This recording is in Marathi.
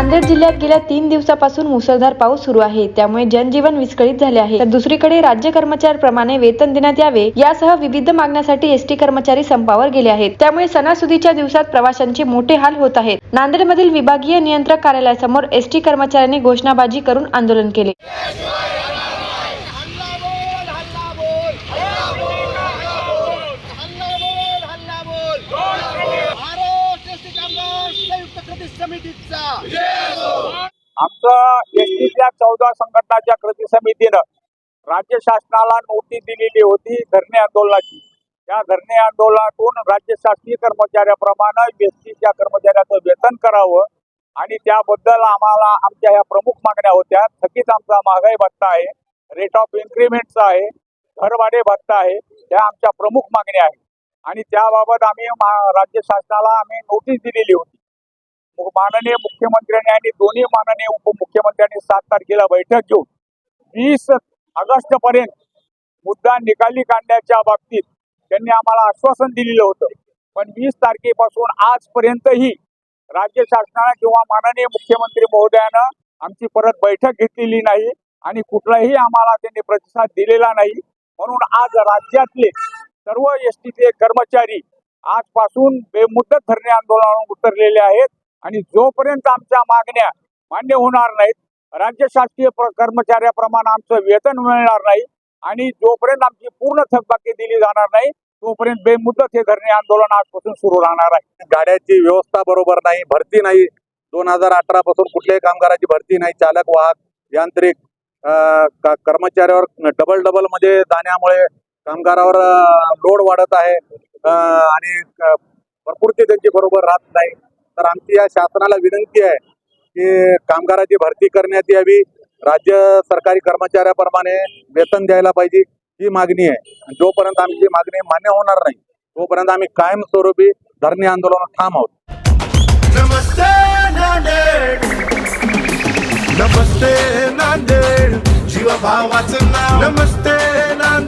नांदेड जिल्ह्यात गेल्या तीन दिवसापासून मुसळधार पाऊस सुरू आहे. त्यामुळे जनजीवन विस्कळीत झाले आहे. तर दुसरीकडे राज्य कर्मचाऱ्याप्रमाणे वेतन देण्यात यावे यासह विविध मागण्यासाठी एसटी कर्मचारी संपावर गेले आहेत. त्यामुळे सणासुदीच्या दिवसात प्रवाशांचे मोठे हाल होत आहेत. नांदेडमधील विभागीय नियंत्रक कार्यालयासमोर एसटी कर्मचाऱ्यांनी घोषणाबाजी करून आंदोलन केले. आमचं एसटीच्या चौदा संघटनाच्या कृती समितीनं राज्य शासनाला नोटीस दिलेली होती धरणे आंदोलनाची. त्या धरणे आंदोलनातून राज्य शासकीय कर्मचाऱ्याप्रमाणे एसटीच्या कर्मचाऱ्याचं वेतन करावं आणि त्याबद्दल आम्हाला आमच्या ह्या प्रमुख मागण्या होत्या. थकीत आमचा महागाई भत्ता आहे रेट ऑफ इन्क्रीमेंटचा आहे घरभाडे भत्ता आहे त्या आमच्या प्रमुख मागण्या आहेत. आणि त्याबाबत आम्ही मा- राज्य शासनाला आम्ही नोटीस दिलेली होती. माननीय मुख्यमंत्र्यांनी आणि दोन्ही माननीय उपमुख्यमंत्र्यांनी सात तारखेला बैठक घेऊन वीस ऑगस्ट पर्यंत मुद्दा निकाली काढण्याच्या बाबतीत त्यांनी आम्हाला आश्वासन दिलेलं होतं. पण वीस तारखेपासून आजपर्यंतही राज्य शासनानं किंवा माननीय मुख्यमंत्री महोदयानं आमची परत बैठक घेतलेली नाही आणि कुठलाही आम्हाला त्यांनी प्रतिसाद दिलेला नाही. म्हणून आज राज्यातले सर्व एस टीचे कर्मचारी आजपासून बेमुदत धरणे आंदोलनावर उतरलेले आहेत. आणि जोपर्यंत आमच्या मागण्या मान्य होणार नाहीत राज्य शासकीय कर्मचाऱ्याप्रमाणे आमचं वेतन मिळणार नाही आणि जोपर्यंत आमची पूर्ण थकबाकी दिली जाणार नाही तोपर्यंत बेमुदत हे धरणे आंदोलन आजपासून सुरू राहणार आहे. गाड्याची व्यवस्था बरोबर नाही भरती नाही. दोन हजार अठरा पासून कुठल्याही कामगाराची भरती नाही. चालक वाहक यांत्रिक कर्मचाऱ्यावर डबल डबलमध्ये जाण्यामुळे कामगारावर लोड वाढत आहे. आणि प्रकृती त्यांची बरोबर राहत नाही. तर आमची या शासनाला विनंती आहे की कामगाराची भरती करण्यात यावी. राज्य सरकारी कर्मचाऱ्याप्रमाणे वेतन द्यायला पाहिजे ही मागणी आहे. आणि जोपर्यंत आमची मागणी मान्य होणार नाही तोपर्यंत आम्ही कायमस्वरूपी धरणे आंदोलन ठाम आहोत. नमस्ते नांदेड. नमस्ते नांदेड. जीवा भावाचं नांदेड नाव. नमस्ते नांदेड.